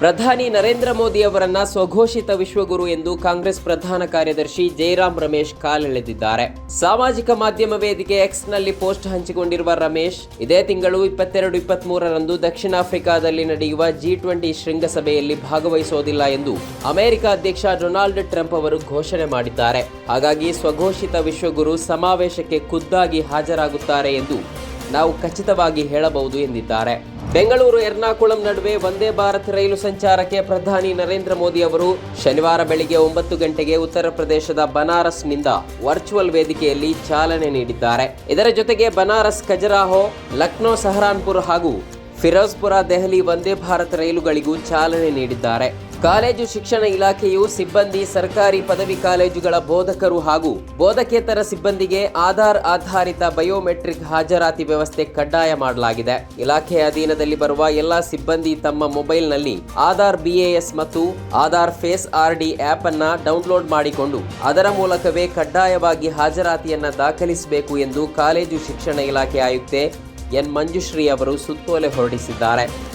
ಪ್ರಧಾನಿ ನರೇಂದ್ರ ಮೋದಿ ಅವರನ್ನ ಸ್ವಘೋಷಿತ ವಿಶ್ವಗುರು ಎಂದು ಕಾಂಗ್ರೆಸ್ ಪ್ರಧಾನ ಕಾರ್ಯದರ್ಶಿ ಜಯರಾಮ್ ರಮೇಶ್ ಕಾಲೆಳೆದಿದ್ದಾರೆ. ಸಾಮಾಜಿಕ ಮಾಧ್ಯಮ ವೇದಿಕೆ ಎಕ್ಸ್ನಲ್ಲಿ ಪೋಸ್ಟ್ ಹಂಚಿಕೊಂಡಿರುವ ರಮೇಶ್, ಇದೇ ತಿಂಗಳು ಇಪ್ಪತ್ತೆರಡು ಇಪ್ಪತ್ಮೂರರಂದು ದಕ್ಷಿಣ ಆಫ್ರಿಕಾದಲ್ಲಿ ನಡೆಯುವ ಜಿ ಟ್ವೆಂಟಿ ಶೃಂಗಸಭೆಯಲ್ಲಿ ಭಾಗವಹಿಸೋದಿಲ್ಲ ಎಂದು ಅಮೆರಿಕ ಅಧ್ಯಕ್ಷ ಡೊನಾಲ್ಡ್ ಟ್ರಂಪ್ ಅವರು ಘೋಷಣೆ ಮಾಡಿದ್ದಾರೆ. ಹಾಗಾಗಿ ಸ್ವಘೋಷಿತ ವಿಶ್ವಗುರು ಸಮಾವೇಶಕ್ಕೆ ಖುದ್ದಾಗಿ ಹಾಜರಾಗುತ್ತಾರೆ ಎಂದು ನಾವು ಖಚಿತವಾಗಿ ಹೇಳಬಹುದು ಎಂದಿದ್ದಾರೆ. ಬೆಂಗಳೂರು, ಎರ್ನಾಕುಳಂ ನಡುವೆ ವಂದೇ ಭಾರತ್ ರೈಲು ಸಂಚಾರಕ್ಕೆ ಪ್ರಧಾನಿ ನರೇಂದ್ರ ಮೋದಿ ಅವರು ಶನಿವಾರ ಬೆಳಿಗ್ಗೆ ಒಂಬತ್ತು ಗಂಟೆಗೆ ಉತ್ತರ ಪ್ರದೇಶದ ಬನಾರಸ್ನಿಂದ ವರ್ಚುವಲ್ ವೇದಿಕೆಯಲ್ಲಿ ಚಾಲನೆ ನೀಡಿದ್ದಾರೆ. ಇದರ ಜೊತೆಗೆ ಬನಾರಸ್, ಖಜರಾಹೋ, ಲಕ್ನೋ, ಸಹರಾನ್ಪುರ್ ಹಾಗೂ ಫಿರೋಜ್ಪುರ, ದೆಹಲಿ ವಂದೇ ಭಾರತ್ ರೈಲುಗಳಿಗೂ ಚಾಲನೆ ನೀಡಿದ್ದಾರೆ. ಕಾಲೇಜು ಶಿಕ್ಷಣ ಇಲಾಖೆಯು ಸಿಬ್ಬಂದಿ ಸರ್ಕಾರಿ ಪದವಿ ಕಾಲೇಜುಗಳ ಬೋಧಕರು ಹಾಗೂ ಬೋಧಕೇತರ ಸಿಬ್ಬಂದಿಗೆ ಆಧಾರ್ ಆಧಾರಿತ ಬಯೋಮೆಟ್ರಿಕ್ ಹಾಜರಾತಿ ವ್ಯವಸ್ಥೆ ಕಡ್ಡಾಯ ಮಾಡಲಾಗಿದೆ. ಇಲಾಖೆಯ ಅಧೀನದಲ್ಲಿ ಬರುವ ಎಲ್ಲಾ ಸಿಬ್ಬಂದಿ ತಮ್ಮ ಮೊಬೈಲ್ನಲ್ಲಿ ಆಧಾರ್ ಬಿಎಎಸ್ ಮತ್ತು ಆಧಾರ್ ಫೇಸ್ ಆರ್ಡಿ ಆಪ್ ಅನ್ನ ಡೌನ್ಲೋಡ್ ಮಾಡಿಕೊಂಡು ಅದರ ಮೂಲಕವೇ ಕಡ್ಡಾಯವಾಗಿ ಹಾಜರಾತಿಯನ್ನ ದಾಖಲಿಸಬೇಕು ಎಂದು ಕಾಲೇಜು ಶಿಕ್ಷಣ ಇಲಾಖೆ ಆಯುಕ್ತೆ ಎನ್ ಮಂಜುಶ್ರೀ ಅವರು ಸುತ್ತೋಲೆ ಹೊರಡಿಸಿದ್ದಾರೆ.